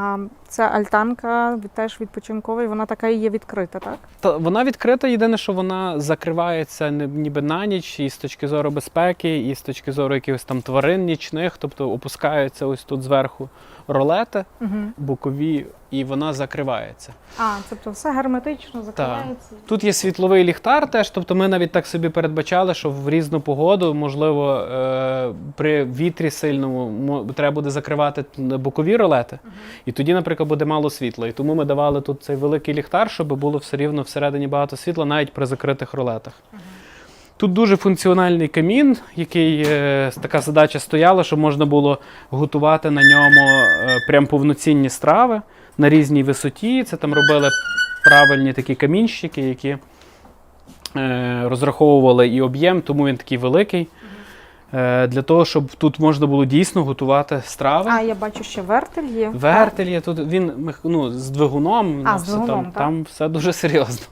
А ця альтанка теж відпочинкова, і вона така і є відкрита, так? Та вона відкрита, єдине, що вона закривається ніби на ніч, і з точки зору безпеки, і з точки зору якихось там тварин нічних, тобто опускаються ось тут зверху ролети Угу. бокові, і вона закривається. А, тобто все герметично закривається. Тут є світловий ліхтар теж, тобто ми навіть так собі передбачали, що в різну погоду, можливо, е, при вітрі сильному треба буде закривати бокові ролети, і тоді, наприклад, буде мало світла. І тому ми давали тут цей великий ліхтар, щоб було все рівно всередині багато світла, навіть при закритих ролетах. Тут дуже функціональний камін, який е, така задача стояла, щоб можна було готувати на ньому е, прям повноцінні страви на різній висоті. Це там робили правильні такі камінщики, які е, розраховували і об'єм, тому він такий великий. Е, для того, щоб тут можна було дійсно готувати страви. А, я бачу, ще вертель є. Вертель є тут, він ну, з двигуном, А, нас з все двигуном, там, так. там все дуже серйозно.